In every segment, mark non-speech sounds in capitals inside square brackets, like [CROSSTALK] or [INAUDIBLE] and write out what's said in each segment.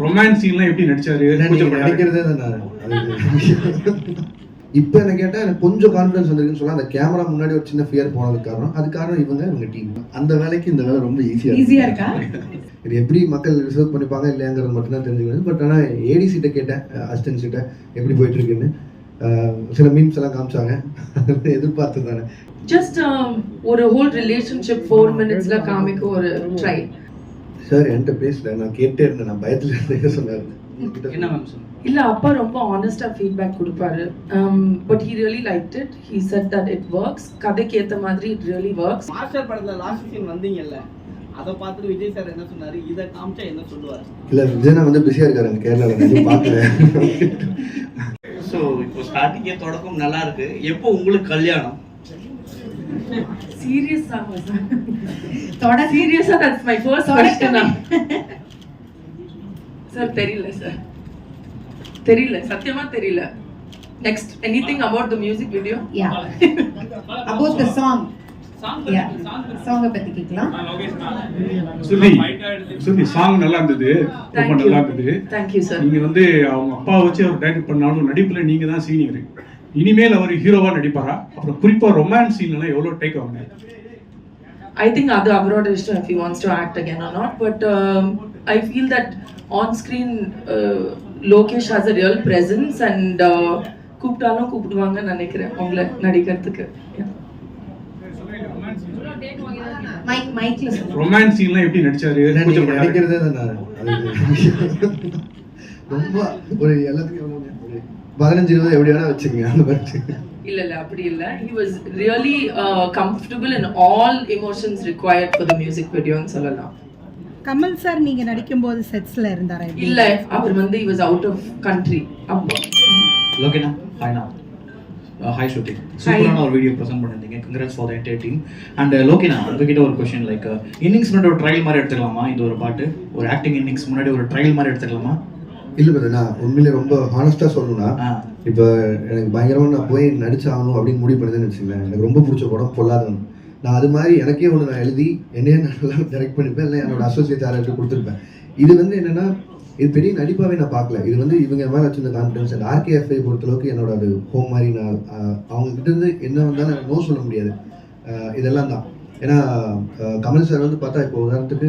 Romance சீன்லாம் எப்படி நடிச்சாரு? நடிக்கிறதே தான் இப்போ என்ன கேட்டா எனக்கு கொஞ்சம் கான்ஃபிடன்ஸ் வந்திருக்குன்னு சொல்லலாம் அந்த கேமரா முன்னாடி ஒரு சின்ன ஃபியர் போனதுக்கு காரணம். அது காரணம் இவங்க இவங்க டீம் அந்த வேலைக்கு இந்த வேலை ரொம்ப ஈஸியா ஈஸியா இருக்கா? இது எப்படி மக்கள் ரிசர்வ் பண்ணிப்பாங்க இல்லையாங்கிறது மட்டும் தான் தெரிஞ்சுக்கணும் பட் ஆனால் ஏடிசிட்ட கேட்டேன் அசிஸ்டன்ட் கிட்ட எப்படி போயிட்டு இருக்குன்னு. சில மீம்ஸ் எல்லாம் காமிச்சாங்க. எதிர்பார்த்து தானே. ஜஸ்ட் ஒரு ஹோல் ரிலேஷன்ஷிப் ஃபோர் மினிட்ஸ்ல காமிக்க ஒரு ட்ரை சார் என்கிட்ட பேசல. நான் கேட்டே இருந்தேன். நான் பயத்துல இருந்தேன். சொன்னாரு? என்ன மேம் சொன்னீங்க இல்ல அப்பா ரொம்ப ஆனஸ்டா ஃபீட்பேக் கொடுப்பாரு. But he really like it he said that it works கதைக்கு ஏத்த மாதிரி இட் ரியலி ஒர்க்ஸ் மாஸ்டர் படத்துல லாஸ்ட் சீன் வந்தீங்கல்ல அதை பார்த்துட்டு விஜய் சார் என்ன சொன்னாரு? இதை காமிச்சா என்ன சொல்லுவாரு? இல்ல விஜயனா வந்து பிஸியா இருக்காரு கேரளால. எதுவும் பார்க்கல. [LAUGHS] ஸோ இப்போ ஸ்டார்டிங்கே தொடக்கம் நல்லா இருக்கு. எப்போ உங்களுக்கு கல்யாணம்? சீரியஸா தொட சீரியஸா தட்ஸ் மை ஃபர்ஸ்ட் சார் தெரியல சார் தெரியல சத்தியமா தெரியல. Next anything about the music video yeah the song yeah சாங்க பத்தி கேட்கலாம். சுருதி சுருதி சாங் நல்லா இருந்தது. ரொம்ப Thank you. நல்லா இருந்தது. தேங்க் யூ சார் நீங்க வந்து அவங்க அப்பா வச்சு அவர் டைரக்ட் பண்ணாலும் நடிப்புல நீங்க தான் சீனியர் இனிமேல் அவர் ஹீரோவா நடிப்பாரா? அப்புறம் குறிப்பா ரொமான்ஸ் சீன்லாம் எவ்வளவு டேக் ஆகுங்க I think அது அவரோட இஷ்டம் if he wants to act again or not. But um, I feel that on screen uh, Lokesh has a real presence and uh, கூப்பிட்டாலும் கூப்பிடுவாங்கன்னு நினைக்கிறேன் உங்களை நடிக்கிறதுக்கு. ரொமான்ஸ் சீன்லாம் எப்படி நடிச்சாரு? நடிக்கிறதே ரொம்ப ஒரு எல்லாத்துக்கும் பதினஞ்சு இருபது எப்படி வேணா வச்சுங்க அந்த மாதிரி. இல்ல இல்ல அப்படி இல்ல. He was really uh, comfortable in all emotions required for the music video ன்னு சொல்லலாம். கமல் சார் நீங்க நடிக்கும்போது செட்ஸ்ல இருந்தாரா? இல்ல அவர் வந்து he was out of country. அப்போ. லோகேனா ஹாய்னா ஹாய் ஸ்ருதி சூப்பரான ஒரு வீடியோ ப்ரெசென்ட் பண்ணிருந்தீங்க congrats for the entire team and லோகேனா உங்ககிட்ட ஒரு கொஸ்டின் லைக் இன்னிங்ஸ் முன்னாடி ஒரு ட்ரையல் மாதிரி எடுத்துக்கலாமா? இந்த ஒரு பாட்டு. ஒரு ஆக்டிங் இன்னிங்ஸ் முன்னாடி ஒரு ட்ரையல் மாதிரி எடுத்துக்கலாமா? இல்ல பிரதர் நான் உண்மையிலே ரொம்ப ஹானஸ்டா சொல்லணும்னா இப்போ எனக்கு பயங்கரமா நான் போய் நடிச்சாகணும் அப்படின்னு முடிவு பண்ணதுன்னு வச்சுங்களேன் எனக்கு ரொம்ப பிடிச்ச படம் பொல்லாதவன். நான் அது மாதிரி எனக்கே ஒன்று நான் எழுதி என்னையே நான் நல்லா டைரக்ட் பண்ணிப்பேன் இல்லை என்னோட அசோசியேட் யாராவது கொடுத்துருப்பேன். இது வந்து என்னன்னா இது பெரிய நடிப்பாவே நான் பார்க்கல. இது வந்து இவங்க மேலே வச்சிருந்த கான்ஃபிடன்ஸ் அண்ட் ஆர்கேஎஃப்ஐ பொறுத்தளவுக்கு என்னோட அது ஹோம் மாதிரி நான் ஆஹ், அவங்க கிட்ட இருந்து என்ன வந்தாலும் எனக்கு நோ சொல்ல முடியாது. இதெல்லாம் தான். ஏன்னா கமல் சார் வந்து பார்த்தா இப்போ உதாரணத்துக்கு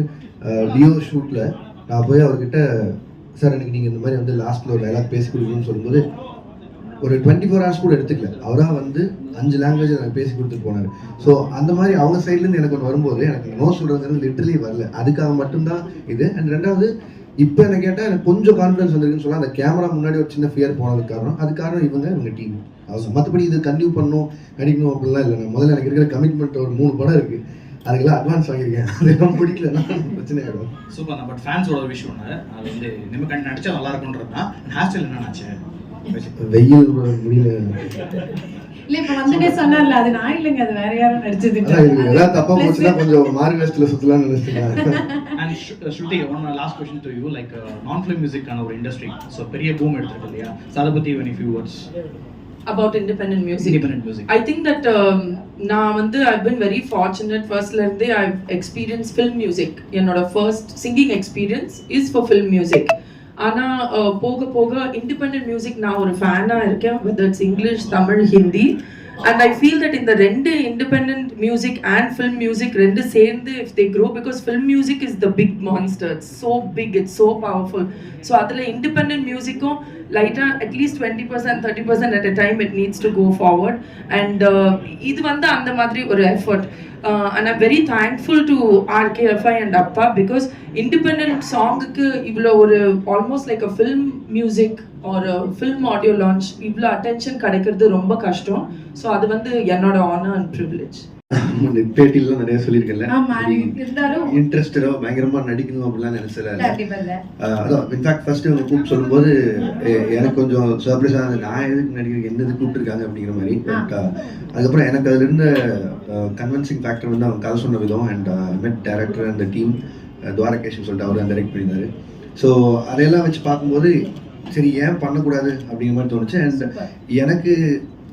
டியோ ஷூட்டில் நான் போய் அவர்கிட்ட சார் எனக்கு நீங்கள் இந்த மாதிரி வந்து லாஸ்ட்டில் ஒரு டைலாக் பேசி கொடுக்கணும்னு சொல்லும்போது ஒரு டுவெண்ட்டி ஃபோர் ஹவர்ஸ் கூட எடுத்துக்கல. அவராக வந்து அஞ்சு லாங்குவேஜ் எனக்கு பேசி கொடுத்துட்டு போனார். ஸோ அந்த மாதிரி அவங்க சைட்லேருந்து எனக்கு ஒன்று வரும்போது எனக்கு நோ சொல்கிறதுங்கிறது லிட்டரலி வரல. அதுக்காக மட்டும்தான் இது. அண்ட் ரெண்டாவது இப்போ என்ன கேட்டால் எனக்கு கொஞ்சம் கான்ஃபிடன்ஸ் வந்திருக்குன்னு சொல்லலாம் அந்த கேமரா முன்னாடி ஒரு சின்ன ஃபியர் போனதுக்கு காரணம் அது காரணம் இவங்க இவங்க டீம் அவசரம் மற்றபடி இது கன்டினியூ பண்ணணும் நடிக்கணும் அப்படிலாம் இல்லை. நான் முதல்ல எனக்கு இருக்கிற கமிட்மெண்ட் ஒரு மூணு படம் இருக்குது அதுக்கெல்லாம் அட்வான்ஸ் வாங்கியிருக்கேன். அதெல்லாம் பிடிக்கலன்னா பிரச்சனை ஆகிடும் சூப்பர் பட் ஃபேன்ஸோட ஒரு விஷயம் ஒன்று அது வந்து நம்ம கண் நடிச்சா நல்லா இருக்கும்ன்றது தான். ஹேர் ஸ்டைல் என்ன ஆச்சு வெயில் முடியல. இல்ல இப்ப வந்துட்டே சொன்னார்ல அது நான் இல்லைங்க அது வேற யாரும் நடிச்சது. தப்பா போச்சுன்னா கொஞ்சம் மாறு வேஸ்ட்ல சுத்தலாம்னு நினைச்சிட்டேன் and Shruti one last question to you like நான் ஃபிலிம் மியூசிக்கான ஒரு இண்டஸ்ட்ரி ஸோ பெரிய பூம் எடுத்திருக்கு இல்லையா? ஸோ அதை when few words about independent music. Independent music I think that um, நான் வந்து I've been very fortunate. ஃபர்ஸ்ட்ல இருந்தே I've experienced film music. என்னோட first singing experience is for film music. ஆனா uh, போக போக இண்டிபெண்டன்ட் மியூசிக் நான் ஒரு ஃபேனா இருக்கேன் whether it's English Tamil Hindi and I feel that இந்த ரெண்டு independent music and film music ரெண்டு சேர்ந்து if they grow because film music is the big monster it's so big it's so powerful so அதில் independent மியூசிக்கும் லைட்டாக at least twenty percent thirty percent at a time it needs to go forward and இது வந்து அந்த மாதிரி ஒரு effort and I'm very thankful to RKFI and அப்பா because independent சாங்குக்கு இவ்வளோ ஒரு almost like a film music ஒரு ஃபில்ம் ஆடியோ லான்ச் இவ்வளோ அட்டென்ஷன் கிடைக்கிறது ரொம்ப கஷ்டம். ஸோ அது வந்து என்னோட ஆனர் அண்ட் ப்ரிவிலேஜ் பேட்டிலாம் நிறைய சொல்லியிருக்கேன்ல. இன்ட்ரெஸ்டடோ பயங்கரமா நடிக்கணும் அப்படிலாம் நினைச்சல அதான் இன்ஃபேக்ட் ஃபர்ஸ்ட் அவங்க கூப்பிட்டு சொல்லும்போது எனக்கு கொஞ்சம் சர்ப்ரைஸ் ஆனது நான் எதுக்கு நடிக்கிறேன் என்னது கூப்பிட்டுருக்காங்க அப்படிங்கிற மாதிரி. பட் அதுக்கப்புறம் எனக்கு அதுல இருந்த கன்வின்சிங் ஃபேக்டர் வந்து அவங்க கதை சொன்ன விதம் அண்ட் மெட் டேரக்டர் அந்த டீம் துவாரகேஷன் சொல்லிட்டு அவர் டைரக்ட் பண்ணியிருந்தாரு. ஸோ அதையெல்லாம் வச்சு பார்க்கும்போது சரி ஏன் பண்ணக்கூடாது அப்படிங்கிற மாதிரி தோணுச்சு. அண்ட் எனக்கு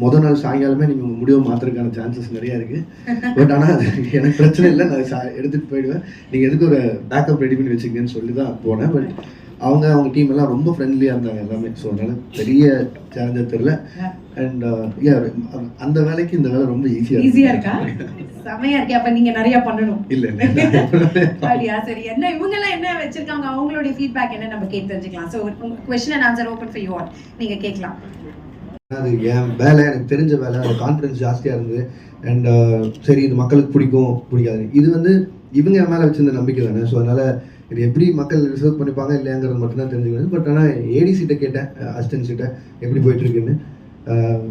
முத நாள் சாயங்காலமே நீங்கள் உங்கள் முடிவை மாற்றுறதுக்கான சான்சஸ் நிறையா இருக்குது பட் ஆனால் அது எனக்கு பிரச்சனை இல்லை. நான் சா எடுத்துகிட்டு போயிடுவேன். நீங்கள் எதுக்கு ஒரு பேக்கப் ரெடி பண்ணி வச்சுக்கங்கன்னு சொல்லி தான் போனேன். பட் அவங்க அவங்க டீம் எல்லாம் ரொம்ப ஃப்ரெண்ட்லியாக இருந்தாங்க எல்லாமே. ஸோ அதனால பெரிய சேலஞ்சர் தெரில அண்ட் அந்த வேலைக்கு இந்த வேலை ரொம்ப ஈஸியாக ஈஸியா இருக்கா. செமையா இருக்கே? அப்ப நீங்க நிறைய பண்ணணும். இல்லை இல்லை சரி. என்ன இவங்க எல்லாம் என்ன வச்சிருக்காங்க? அவங்களுடைய ஃபீட்பேக் என்ன நம்ம கேட்டு தெரிஞ்சுக்கலாம். So question and answer open for you all நீங்க கேட்கலாம். அது என் வேலை எனக்கு தெரிஞ்ச வேலை அந்த கான்ஃபிடன்ஸ் ஜாஸ்தியாக இருந்தது. அண்ட் uh, சரி இது மக்களுக்கு பிடிக்கும் பிடிக்காது. இது வந்து இவங்க என் மேலே வச்சிருந்த நம்பிக்கை தானே. ஸோ அதனால் இது எப்படி மக்கள் ரிசர்வ் பண்ணிப்பாங்க இல்லையாங்கிறது மட்டும்தான் தெரிஞ்சுக்கணும் பட் ஆனால் ஏடிசிட்ட கேட்டேன் அசிஸ்டன்ட் கிட்ட எப்படி போயிட்டுருக்குன்னு.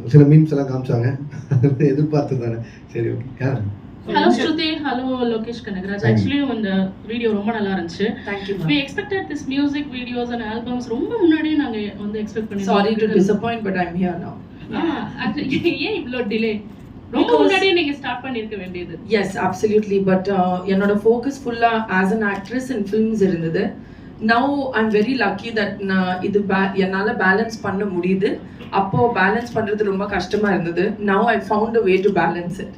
சில மீன்ஸ் எல்லாம் காமிச்சாங்க. [LAUGHS] எதிர்பார்த்து தானே. சரி ஓகே யார்? Hello Shruti hello Lokesh Kanagaraj. Actually இந்த வீடியோ ரொம்ப நல்லா இருந்துச்சு. Thank you we expected this music videos and albums ரொம்ப முன்னாடியே நாங்க வந்து எக்ஸ்பெக்ட் பண்ணி sorry to disappoint but I'm here now ஏன் இவ்ளோ டிலே ரொம்ப முன்னாடியே நீங்க ஸ்டார்ட் பண்ணிருக்க வேண்டியது. எஸ் அப்சல்யூட்லி பட் என்னோட ஃபோக்கஸ் ஃபுல்லாக as an actress in films இருந்தது. Now I'm very lucky that நான் இது பே என்னால் பேலன்ஸ் பண்ண முடியுது. அப்போ பேலன்ஸ் பண்ணுறது ரொம்ப கஷ்டமாக இருந்தது. Now I found a way to balance it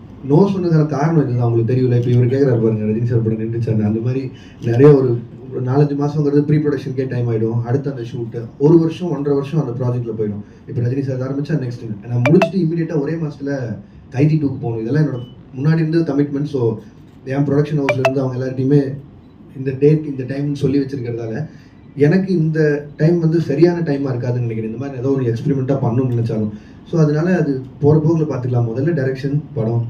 no சொன்னதான காரணம் இதுதான் அவங்களுக்கு தெரியல இப்போ இவர் கேட்குறாரு பாருங்க ரஜினி சார் படம் நின்றுச்சாங்க அந்த மாதிரி நிறைய ஒரு ஒரு நாலஞ்சு மாதங்கிறது ப்ரீ ப்ரொடக்ஷனுக்கே டைம் ஆகிடும் அடுத்து அந்த ஷூட்டு ஒரு வருஷம் ஒன்றரை வருஷம் அந்த ப்ராஜெக்ட்டில் போயிடும். இப்போ ரஜினி சார் ஆரம்பிச்சா நெக்ஸ்ட் நான் முடிச்சுட்டு இமீடியட்டாக ஒரே மாதத்தில் கைதி டூக்கு போகணும். இதெல்லாம் என்னோட முன்னாடி இருந்து கமிட்மெண்ட் ஸோ என் ப்ரொடக்ஷன் ஹவுஸ்ல இருந்து அவங்க எல்லார்ட்டையுமே இந்த டேட் இந்த டைம்னு சொல்லி வச்சிருக்கிறதால எனக்கு இந்த டைம் வந்து சரியான டைமாக இருக்காதுன்னு நினைக்கிறேன். இந்த மாதிரி ஏதோ ஒரு எக்ஸ்பெரிமெண்ட்டாக பண்ணணும்னு நினச்சாலும். ஸோ அதனால அது போகிற போக்கில் பார்த்துக்கலாம். முதல்ல டைரக்ஷன் படம்.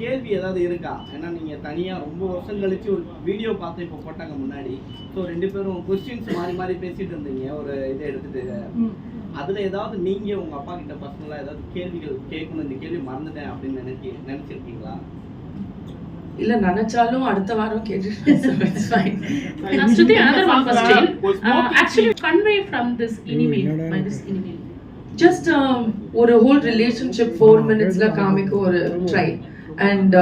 கேள்வி ஏதாவது இருக்கா? ஏன்னா நீங்க தனியா ரொம்ப வருஷம் கழிச்சு ஒரு வீடியோ பார்த்து இப்போ போட்டாங்க முன்னாடி. ஸோ ரெண்டு பேரும் கொஸ்டின்ஸ் மாறி மாறி பேசிட்டு இருந்தீங்க ஒரு இதை எடுத்துட்டு. அதுல ஏதாவது நீங்க உங்க அப்பா கிட்ட பர்சனலா ஏதாவது கேள்விகள் கேட்கணும் இந்த கேள்வி மறந்துட்டேன் அப்படின்னு நினைச்சு நினைச்சிருக்கீங்களா? இல்லை நினச்சாலும் அடுத்த வாரம் question. Was ஜஸ்ட் ஒரு ஹோல் ரிலேஷன்ஷிப் ஃபோர் மினிட்ஸ்ல காமிக்க ஒரு try and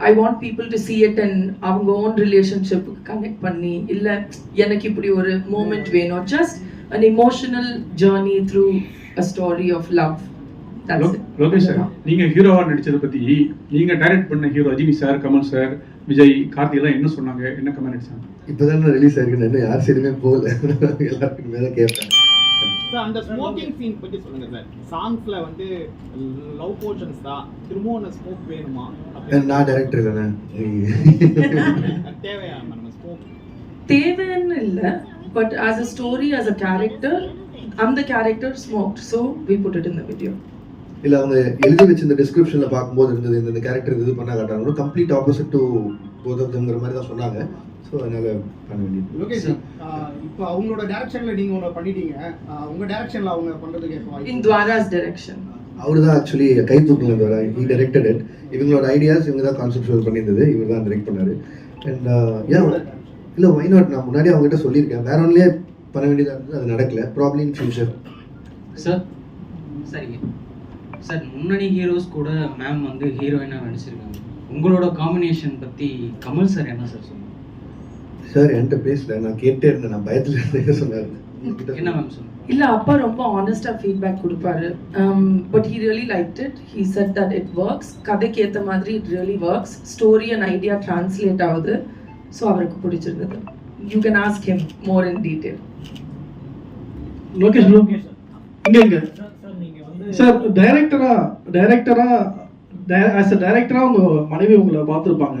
I want people to see it and அவங்க ஓன் ரிலேஷன்ஷிப் கனெக்ட் பண்ணி இல்லை எனக்கு இப்படி ஒரு மூமெண்ட் வேணும். Just an emotional journey through a story of love Lokesh sir நீங்க ஹீரோவா நடிச்சதை பத்தி நீங்க டைரக்ட் பண்ண hero Rajini sir Kamal sir Vijay Karthi எல்லாம் என்ன சொன்னாங்க? என்ன கமெண்ட் அடிச்சாங்க? இப்போதான் ரிலீஸ் ஆயிருக்கு இன்னும் யார் சைடுமே போகல. [LAUGHS] எல்லாருக்குமே தான் கேட்பேன். சார் அந்த ஸ்மோக்கிங் சீன் பத்தி சொல்லுங்க சார். சாங்ஸ்ல வந்து லவ் போர்ஷன்ஸ் தான். திரும்பவும் அந்த ஸ்மோக் வேணுமா? நான் டைரக்டர் இல்லைண்ணே. [LAUGHS] தேவையா நம்ம ஸ்மோக் தேவைன்னு இல்லை. But as a story as a character அந்த character smoke so we put it in the video இல்ல அவங்க எழுதி வச்சிருந்த டிஸ்கிரிப்ஷன்ல பார்க்கும்போது இருந்தது இந்த இந்த கேரக்டர் இது பண்ண காட்டாங்க கம்ப்ளீட் ஆப்போசிட் டு போதம்ங்கிற மாதிரி தான் சொன்னாங்க. ஸோ அதனால பண்ண வேண்டியது. லோகேஷ் இப்போ அவங்களோட டைரக்ஷன்ல நீங்க ஒன்று பண்ணிட்டீங்க. ஆஹ் உங்க டைரக்ஷன்ல அவங்க வாய்ப்பு? இன் துவாராஸ் டைரக்ஷன் அவர் தான் ஆக்சுவலி கை தூக்கல வர ஹி டைரக்டட் இட் இவங்களோட ஐடியாஸ் இவங்க தான் கான்செப்ட் பண்ணியிருந்தது. இவர் தான் டைரக்ட் பண்ணாரு. அண்ட் ஏன் இல்லை ஒய் நாட் நான் முன்னாடி அவங்ககிட்ட சொல்லியிருக்கேன். வேற ஒன்லேயே பண்ண வேண்டியதாக இருந்தது. அது நடக்கல. ப்ராப்ளம் இன் ஃபியூச்சர் சார் சரிங்க சார் முன்னணி ஹீரோஸ் கூட மேம் வந்து ஹீரோயினாக நடிச்சிருக்காங்க. உங்களோட காம்பினேஷன் பற்றி கமல் சார் என்ன சார் சொன்னாங்க சார் என்கிட்ட பேசல. நான் கேட்டே இருந்தேன். நான் பயத்தில் இருந்தேன். சொன்னாரு? என்ன மேம் சொன்னாங்க இல்ல அப்பா ரொம்ப ஆனஸ்டா ஃபீட்பேக் கொடுப்பாரு. But he really like it he said that it works கதைக்கு ஏத்த மாதிரி it really works story and idea translate ஆகுது. ஸோ அவருக்கு பிடிச்சிருந்தது. You can ask him more in detail Lokesh Lokesh இங்க இங்க. சார் டைரக்டரா டைரக்டரா ஆஸ் அ டைரக்டரா உங்க மனைவி உங்களை பார்த்துருப்பாங்க.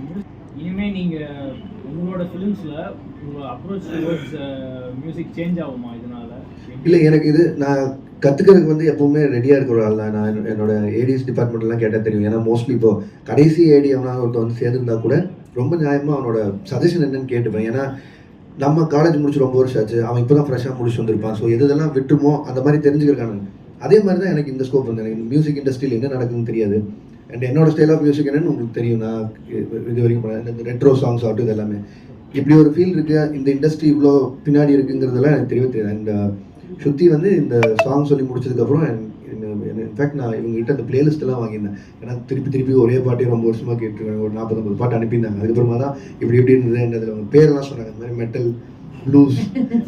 இனிமே நீங்கள் உங்களோட ஃபிலிம்ஸில் உங்கள் அப்ரோச் டுவர்ட்ஸ் மியூசிக் சேஞ்ச் ஆகுமா இதனால? இல்லை எனக்கு இது நான் கற்றுக்கிறதுக்கு வந்து எப்பவுமே ரெடியாக இருக்கிற ஆள் தான் நான் என்னோட- என்னோட ஏடிஎஸ் டிபார்ட்மெண்ட்லாம் கேட்டால் தெரியும். ஏன்னா மோஸ்ட்லி இப்போ கடைசி ஏடி அவனாக ஒருத்தன் வந்து சேர்ந்துருந்தா கூட ரொம்ப நியாயமாக அவனோட சஜஷன் என்னன்னு கேட்டுப்பேன். ஏன்னா நம்ம காலேஜ் முடிச்சு ரொம்ப வருஷம் ஆச்சு. அவன் இப்போ தான் ஃப்ரெஷ்ஷாக முடிச்சு வந்திருப்பான். ஸோ எது இதெல்லாம் விட்டுமோ அந்த மாதிரி தெரிஞ்சுக்கிறக்கான அதே மாதிரி தான் எனக்கு இந்த ஸ்கோப் வந்து. எனக்கு மியூசிக் இண்டஸ்ட்ரியில் என்ன நடக்குதுன்னு தெரியாது. அண்ட் என்னோட ஸ்டைல் ஆஃப் மியூசிக் என்னன்னு உங்களுக்கு தெரியும். நான் இது வரைக்கும் இந்த ரெட்ரோ சாங்ஸ் ஆகட்டும் இது எல்லாமே. இப்படி ஒரு ஃபீல் இருக்கு. இந்த இண்டஸ்ட்ரி இவ்வளோ பின்னாடி இருக்குங்கிறதெல்லாம் எனக்கு தெரியவே தெரியாது. அண்ட் uh, ஸ்ருதி வந்து இந்த சாங் சொல்லி முடிச்சதுக்கப்புறம் இன்ஃபேக்ட் நான் இவங்ககிட்ட அந்த பிளேலிஸ்ட்லாம் வாங்கியிருந்தேன். ஏன்னா திருப்பி திருப்பி ஒரே பாட்டே ரொம்ப வருஷமாக கேட்டுருக்காங்க. ஒரு நாற்பது பாட்டு அனுப்பியிருந்தாங்க. அதுக்கப்புறமா தான் இப்படி இப்படி இருந்தது என்னது அவங்க பேரெல்லாம் சொன்னாங்க. இந்த மாதிரி மெட்டல் ப்ளூஸ்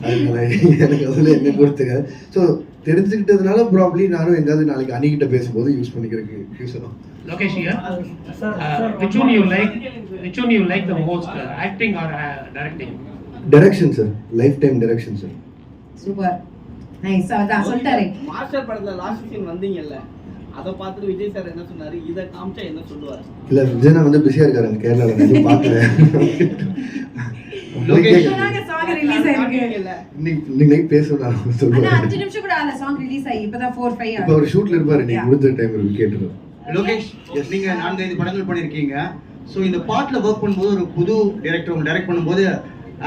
அதனால எனக்கு அதில் என்ன கொடுத்துங்க ஸோ தெரிஞ்சுக்கிட்டதுனால ப்ராப்ளி நானும் எங்காவது நாளைக்கு அணிகிட்ட பேசும்போது யூஸ் பண்ணிக்கிறதுக்கு யூஸ் ஆகும் here. Uh, which one you like? Which one you like the most? Uh, acting or uh, directing? Direction sir lifetime direction sir super nice அதான் சொல்லிட்டாரு மாஸ்டர் படத்துல லாஸ்ட் சீன் வந்தீங்கல்ல அதை பார்த்துட்டு விஜய் சார் என்ன சொன்னாரு இதை காமிச்சா என்ன சொல்லுவாரு இல்லை விஜயனா வந்து பிஸியாக இருக்காரு நான் எதுவும் பார்க்கல [LAUGHS] இன்னைக்கு பேசணும் சொல்லுவேன் அஞ்சு நிமிஷம் கூட அந்த சாங் ரிலீஸ் ஆகி இப்பதான் ஃபோர் ஃபைவ் இப்போ ஒரு ஷூட்ல இருப்பாரு நீங்க முடிஞ்ச டைம் இருக்கு கேட்டுருவேன் லோகேஷ் நீங்க நான்கைந்து படங்கள் பண்ணிருக்கீங்க. ஸோ இந்த பாட்டில் ஒர்க் பண்ணும்போது ஒரு புது டைரக்டர் உங்க டைரக்ட் பண்ணும்போது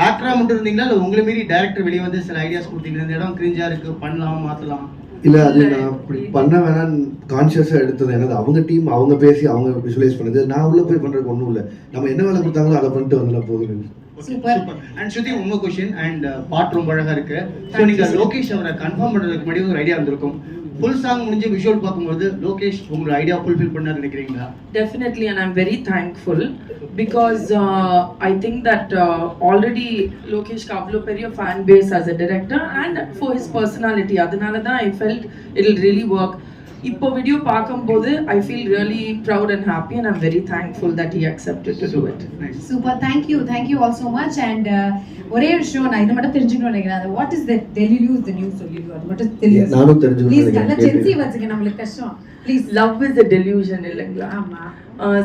ஆக்டரா மட்டும் இருந்தீங்களா? இல்லை உங்களை மீறி டைரக்டர் வெளியே வந்து சில ஐடியாஸ் கொடுத்தீங்க இந்த இடம் கிரிஞ்சா இருக்கு? பண்ணலாம் மாத்தலாம்? இல்ல அது நான் அப்படி பண்ண வேணாம்னு கான்சியஸா எடுத்தது என்னது? அவங்க டீம் அவங்க பேசி அவங்க விஷுவலைஸ் பண்ணது. நான் உள்ள போய் பண்றதுக்கு ஒண்ணும் இல்ல. நம்ம என்ன வேலை கொடுத்தாங்களோ அதை பண்ணிட்டு வந்துல போகுது சூப்பர் அண்ட் ஸ்ருதி உங்க கொஸ்டின் அண்ட் பாட் ரொம்ப அழகா இருக்கு ஸோ நீங்க லோகேஷ் அவரை கன்ஃபார்ம் பண்றதுக்கு முன்னாடி ஒரு ஐடியா இருந்திருக்கும் ஃபுல் சாங் முடிஞ்சு விஷுவல் பார்க்கும்போது லோகேஷ் உங்களோட ஐடியா ஃபுல்ஃபில் பண்ணாரு நினைக்கிறீங்களா I'm very thankful because uh, I think that uh, already Lokesh Kavlo Periya fan base as a director and for his personality. அதனால தான் I felt it'll really work. இப்போ video பார்க்கும்போது I feel really proud and happy and I'm very thankful that he accepted to do it super thank you thank you all so much and ஒரே விஷயம் நான் இது மட்டும் தெரிஞ்சுக்கணும்னு நினைக்கிறேன். What is the delusion the news சொல்லிடு அது மட்டும் தெரியும் நானும் தெரிஞ்சுக்கணும்னு ப்ளீஸ். நல்லா ஜென்சி வச்சுக்க நம்மளுக்கு கஷ்டம். Please love is a delusion இல்லைங்களா? ஆமா.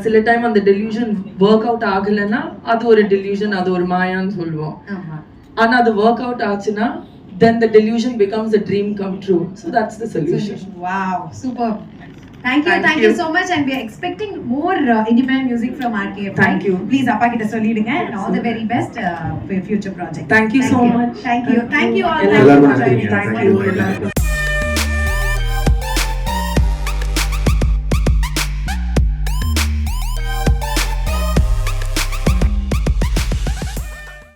சில டைம் அந்த டெலியூஷன் ஒர்க் அவுட் ஆகலைன்னா அது ஒரு டெலியூஷன் அது ஒரு மாயான்னு சொல்லுவோம். ஆமா. ஆனா அது ஒர்க் அவுட் ஆச்சுன்னா then the delusion becomes a dream come true. So that's the solution. Wow, superb. Thank you, thank, thank you. you. so much. And we are expecting more uh, independent music from RKF. Thank you. Please, Appa kita leading, and all the very best uh, for your future project. Thank you thank so you. much. Thank you. Thank you all. Thank you. Thank you. Thank you.